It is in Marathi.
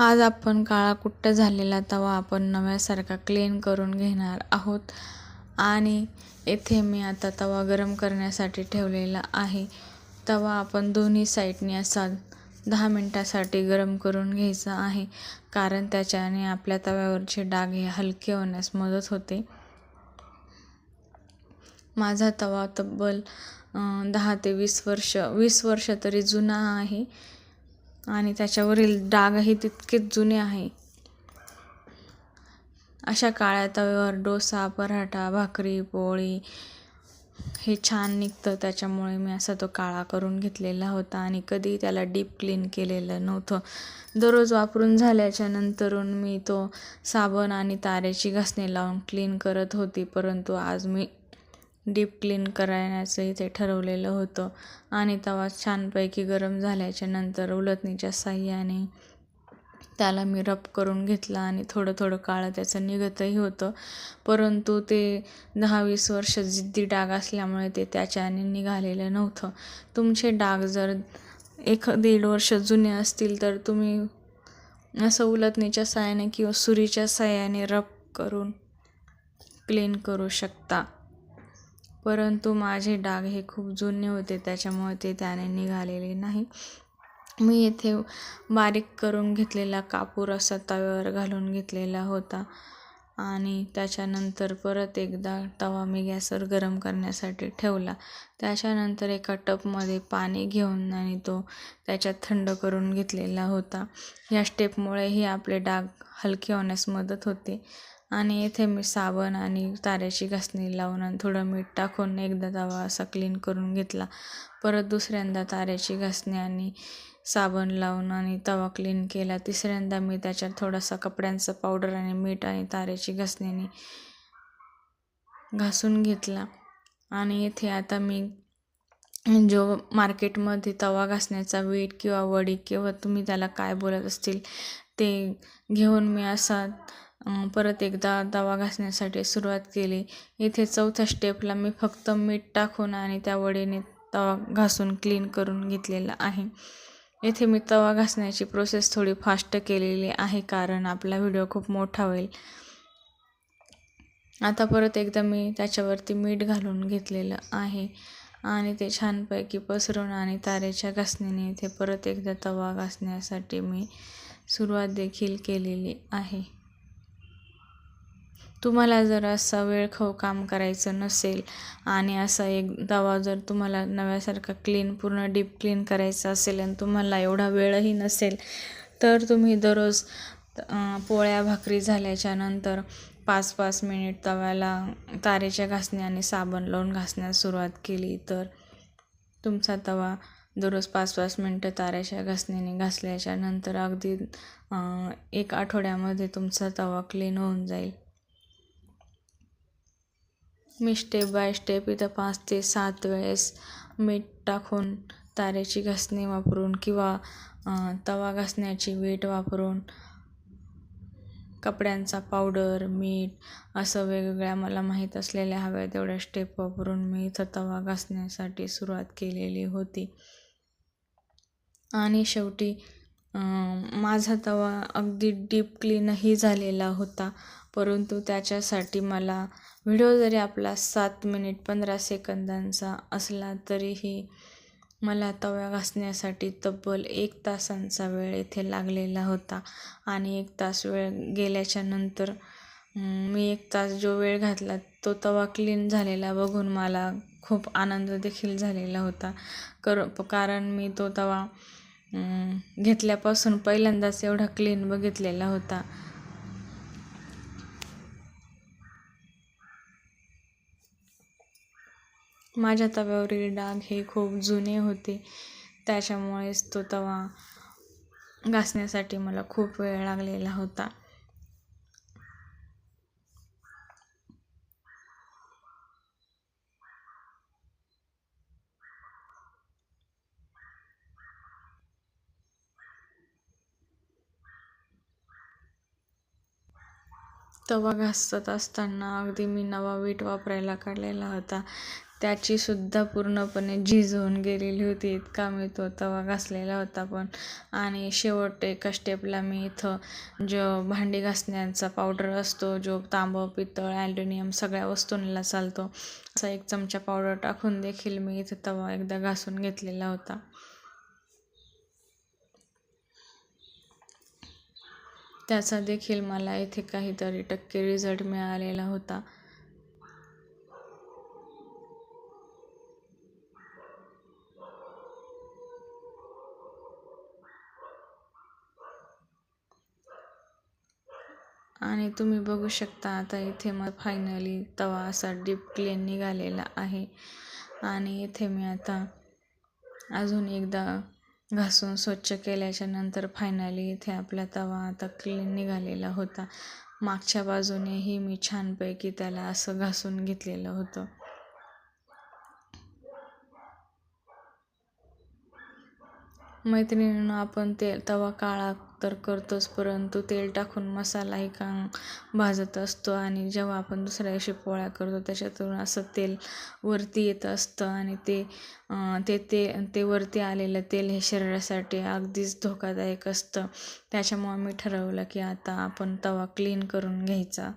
आज आपण काळा कुट्ट झालेला तवा आपण नव्यासारखा क्लीन करून घेणार आहोत. आणि येथे मी आता तवा गरम करण्यासाठी ठेवलेला आहे. तवा आपण दोन्ही साईडने असा दहा मिनटासाठी गरम करून घ्यायचा आहे. कारण त्याच्याने आपल्या तव्यावरचे डाग हे हलके होण्यास मदत होते. माझा तवा तब्बल दहा ते वीस वर्ष वीस वर्ष तरी जुना आहे. आणि त्याच्यावरील डागही तितकेच जुने आहे. अशा काळ्या तव्यावर डोसा पराठा भाकरी पोळी हे छान निघतं. त्याच्यामुळे मी असा तो काळा करून घेतलेला होता आणि कधी त्याला डीप क्लीन केलेलं नव्हतं. दररोज वापरून झाल्याच्या नंतरून मी तो साबण आणि तारेची घासणी लावून क्लीन करत होती परंतु आज मी डीप क्लीन करायचं इथे ठरवलेलं होतं. आणि तवा छानपैकी गरम झाल्याच्यानंतर उलटणीच्या साह्याने त्याला मी रब करून घेतला आणि थोडं थोडं काळं त्याचं निघतही होतं. परंतु ते दहा वीस वर्ष जिद्दी डाग असल्यामुळे ते त्याच्याने निघालेलं नव्हतं. तुमचे डाग जर एक दीड वर्ष जुने असतील तर तुम्ही असं उलथणीच्या साह्याने किंवा सुरीच्या साह्याने रब करून क्लीन करू शकता. परंतु माझे डाग हे खूप जुने होते त्याच्यामुळे ते त्याने निघालेले नाही. मी येथे बारीक करून घेतलेला कापूर असा तव्यावर घालून घेतलेला होता आणि त्याच्यानंतर परत एकदा तवा मी गॅसवर गरम करण्यासाठी ठेवला. त्याच्यानंतर एका टपमध्ये पाणी घेऊन आणि तो त्याच्यात थंड करून घेतलेला होता. या स्टेपमुळेही आपले डाग हलके होण्यास मदत होते. आणि येथे मी साबण आणि ताऱ्याची घासणी लावून आणि थोडं मीठ टाकून एकदा तवा असा क्लीन करून घेतला. परत दुसऱ्यांदा ताऱ्याची घासणी आणि साबण लावून आणि तवा क्लीन केला. तिसऱ्यांदा मी त्याच्यात थोडासा कपड्यांचं पावडर आणि मीठ आणि ताऱ्याची घासणीने घासून घेतला. आणि येथे आता मी जो मार्केटमध्ये तवा घासण्याचा वेट किंवा वडी किंवा तुम्ही त्याला काय बोलत असतील ते घेऊन मी असा परत एकदा तवा घासण्यासाठी सुरुवात केली. इथे चौथ्या स्टेपला मी फक्त मीठ टाकून आणि त्या वडीने तवा घासून क्लीन करून घेतलेला आहे. येथे मी तवा घासण्याची प्रोसेस थोडी फास्ट केलेली आहे कारण आपला व्हिडिओ खूप मोठा होईल. आता परत एकदा मी त्याच्यावरती मीठ घालून घेतलेलं आहे आणि ते छानपैकी पसरून आणि तारेच्या घासणीने इथे परत एकदा तवा घासण्यासाठी मी सुरुवात देखील केलेली आहे. तुम्हाला जर असं वेळखाऊ काम करायचं नसेल आणि असा एक दवा जर तुम्हाला नव्यासारखा क्लीन पूर्ण डीप क्लीन करायचा असेल आणि तुम्हाला एवढा वेळही नसेल तर तुम्ही दररोज पोळ्या भाकरी झाल्याच्यानंतर पाच पाच मिनिट तव्याला तारेच्या घासण्याने आणि साबण लावून घासण्यास सुरुवात केली. तर तुमचा तवा दररोज पाच पाच मिनटं ताऱ्याच्या घासणीने घासल्याच्या नंतर अगदी एक आठवड्यामध्ये तुमचा तवा क्लीन होऊन जाईल. मी स्टेप बाय स्टेप इथं पाच ते सात वेळेस मीठ टाकून तारेची घासणी वापरून किंवा तवा घासण्याची वीट वापरून कपड्यांचा पावडर मीठ असं वेगवेगळ्या मला माहीत असलेल्या हव्या तेवढ्या स्टेप वापरून मी इथं तवा घासण्यासाठी सुरुवात केलेली होती. आणि शेवटी माझा तवा अगदी डीप क्लीनही झालेला होता. परंतु त्याच्यासाठी मला व्हिडिओ जरी आपला सात मिनिट पंधरा सेकंदांचा असला तरीही मला तव्या घासण्यासाठी तब्बल एक तासांचा वेळ इथे लागलेला होता. आणि एक तास वेळ गेल्याच्यानंतर मी एक तास जो वेळ घातला तो तवा क्लीन झालेला बघून मला खूप आनंद देखील झालेला होता. कर कारण मी तो तवा घेतल्यापासून पहिल्यांदाच एवढा क्लीन बघितलेला होता. माझ्या तव्यावरील डाग हे खूप जुने होते. त्याच्यामुळेच तो तवा घासण्यासाठी मला खूप वेळ लागलेला होता. तवा घासत असताना अगदी मी नवा वीट वापरायला काढलेला होता. त्याचीसुद्धा पूर्णपणे झीज होऊन गेलेली होती. इतका मी तो तवा घासलेला होता पण. आणि शेवट एका स्टेपला मी इथं जो भांडी घासण्याचा पावडर असतो जो तांबं पितळ ॲल्युमिनियम सगळ्या वस्तूंना चालतो असा एक चमचा पावडर टाकून देखील मी इथं तवा एकदा घासून घेतलेला होता. त्याचा देखील मला इथे काहीतरी टक्के रिझल्ट मिळालेला होता. आणि तुम्ही बघू शकता आता इथे मग फायनली तवा असा डीप क्लीन निघालेला आहे. आणि इथे मी आता अजून एकदा घासून स्वच्छ केल्याच्यानंतर फायनली इथे आपला तवा आता क्लीन निघालेला होता. मागच्या बाजूनेही मी छानपैकी त्याला असं घासून घेतलेलं होतं. मैत्रिणीनं आपण ते तवा काळा तर करतोच परंतु तेल टाकून मसालाही का भाजत असतो आणि जेव्हा आपण दुसऱ्या दिवशी पोळ्या करतो त्याच्यातून असं तेल वरती येत असतं आणि ते ते ते ते वरती आलेलं तेल हे शरीरासाठी अगदीच धोकादायक असतं. त्याच्यामुळं मी ठरवलं की आता आपण तवा क्लीन करून घ्यायचा.